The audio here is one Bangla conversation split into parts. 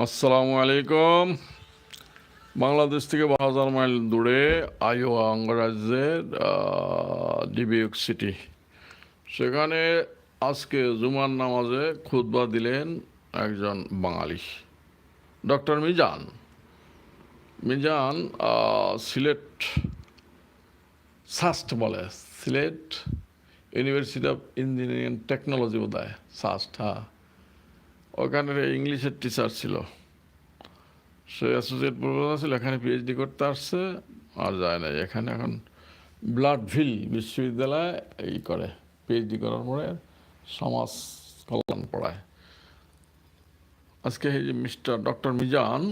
আসসালামু আলাইকুম। বাংলাদেশ থেকে হাজার মাইল দূরে আইওয়া অঙ্গরাজ্যের ডিবিউক সিটি। সেখানে আজকে জুমার নামাজে খুতবা দিলেন একজন বাঙালি। ডক্টর মিজান। মিজান সিলেট সাস্ট বলে, Sylhet university of engineering technology বোধ হয় সাস্ট হ্যাঁ। ওখানের ইংলিশের টিচার ছিল। সে অ্যাসোসিয়েট প্রফেসর ছিল, এখানে পিএইচডি করতে আসছে, আর যায় না এখানে এখন ব্লাডভিল বিশ্ববিদ্যালয়ে এই করে পিএইচডি করার পরে সমাজ কল্যাণ পড়ায়। আজকে এই যে mister doctor Mizan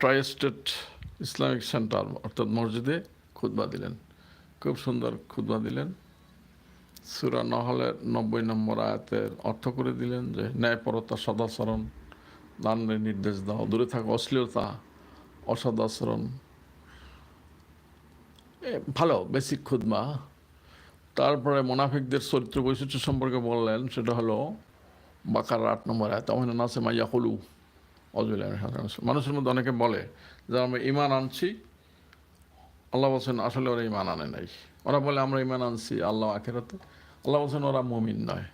tri state Islamic center অর্থাৎ মসজিদে খুতবা দিলেন। খুব সুন্দর খুতবা দিলেন। সুরা নহলের নব্বই নম্বর আয়াতের অর্থ করে দিলেন যে ন্যায়পরতা সদাচরণ, দানের নির্দেশ দাও। দূরে থাকা, অশ্লীলতা, অসদাচরণ। ভালো বেসিক খুদমা। তারপরে মোনাফিকদের চরিত্র বৈশিষ্ট্য সম্পর্কে বললেন, সেটা হলো বাকার আট নম্বর আয়াত, অমিন নাসে মাইয়া হলু অজুল মানুষের মধ্যে অনেকে বলে যে আমরা ইমান আনছি, আল্লাহ বলছেন, আসলে ওরা ইমান আনে নাই। ওরা বলে, আমরা ইমান আনছি, আল্লাহ আখেরাতে। আল্লাহ বলছেন, ওরা মুমিন নয়।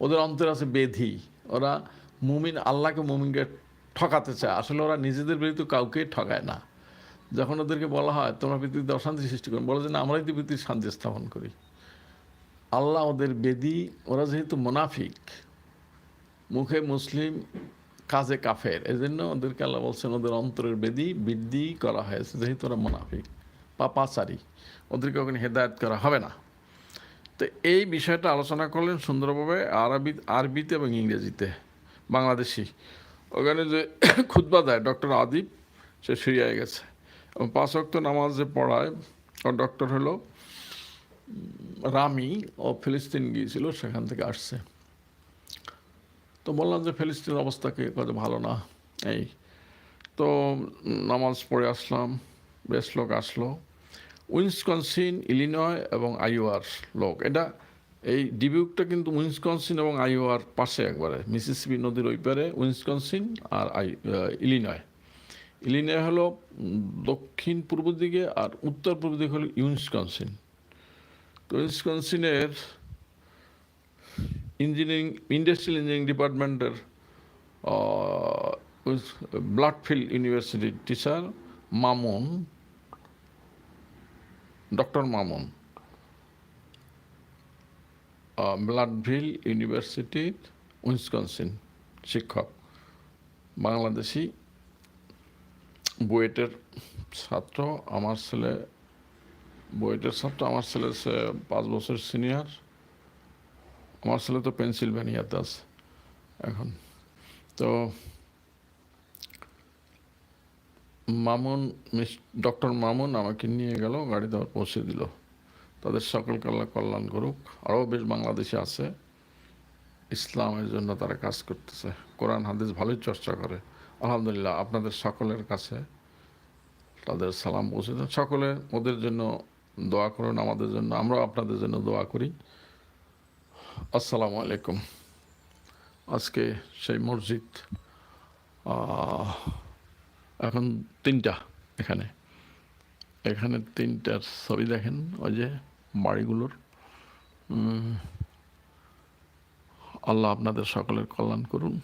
ওদের অন্তরে আছে বেধি। ওরা মুমিন, আল্লাহকে মুমিনকে ঠকাতে চায়। আসলে ওরা নিজেদের বিরুদ্ধে কাউকে ঠকায় না। যখন ওদেরকে বলা হয়, তোমরা পৃথিবীতে অশান্তি সৃষ্টি করো, বলে যে, না, আমরাই তো পৃথিবীর শান্তি স্থাপন করি। আল্লাহ ওদের বেদি ওরা যেহেতু মোনাফিক, মুখে মুসলিম, কাজে কাফের। এই জন্য ওদেরকে আল্লাহ বলছেন, ওদের অন্তরের বেদি বৃদ্ধি করা হয়েছে, যেহেতু ওরা মোনাফিক। পাপাচারী। ওদেরকে ওখানে হেদায়ত করা হবে না। তো এই বিষয়টা আলোচনা করলেন সুন্দরভাবে আরবি, আরবিতে এবং ইংরেজিতে। বাংলাদেশি। ওখানে যে খুতবা দেয় ডক্টর আদিব, সে সিরিয়ায় গেছে। এবং পাঁচ অক্ত নামাজ যে পড়ায় ও ডক্টর হলো রামি, ও ফিলিস্তিন গিয়েছিল, সেখান থেকে আসছে। তো বললাম যে ফিলিস্তিনের অবস্থা কি? কত ভালো না, এই। তো নামাজ পড়ে আসলাম, বেশ লোক আসলো। উইন্সকনসিন, ইলিনয় এবং আইওয়ার লোক। এটা এই ডিবিউকটা কিন্তু উইন্সকনসিন এবং আইওয়ার পাশে একবারে। মিসিসিপি নদীর ওই পারে উইন্সকনসিন আর আই ইলিনয়। ইলিনয় হলো দক্ষিণ পূর্ব দিকে আর উত্তর পূর্ব দিকে হলো ইউনিসকনসিন। তো উইন্সকনসিনের ইঞ্জিনিয়ারিং, ইন্ডাস্ট্রিয়াল ইঞ্জিনিয়ারিং ডিপার্টমেন্টের ব্লাডফিল্ড ইউনিভার্সিটির টিচার মামুন ডক্টর মামুন ব্লাডভিল ইউনিভার্সিটির উইসকনসিন শিক্ষক, বাংলাদেশি বুয়েটের ছাত্র, আমার ছেলে, বুয়েটের ছাত্র, আমার ছেলে সে পাঁচ বছর সিনিয়র, আমার ছেলে তো পেনসিলভ্যানিয়াতে আছে এখন। তো মামুন, মিস, ডক্টর মামুন আমাকে নিয়ে গেল গাড়িতে আবার পৌঁছে দিল। তাদের সকলকে আল্লাহ কল্যাণ করুক। আরও বেশ বাংলাদেশে আছে। ইসলামের জন্য তারা কাজ করতেছে। কোরআন, হাদিস ভালোই চর্চা করে। আলহামদুলিল্লাহ, আপনাদের সকলের কাছে তাদের সালাম পৌঁছে দেন সকলে ওদের জন্য দোয়া করুন, আমাদের জন্য। আমরাও আপনাদের জন্য দোয়া করি। আসসালামু আলাইকুম। আজকে সেই মসজিদ এখন তিনটা এখানে। এখানে তিনটার ছবি দেখেন, ওই যে বাড়িগুলোর। আল্লাহ আপনাদের সকলের কল্যাণ করুন।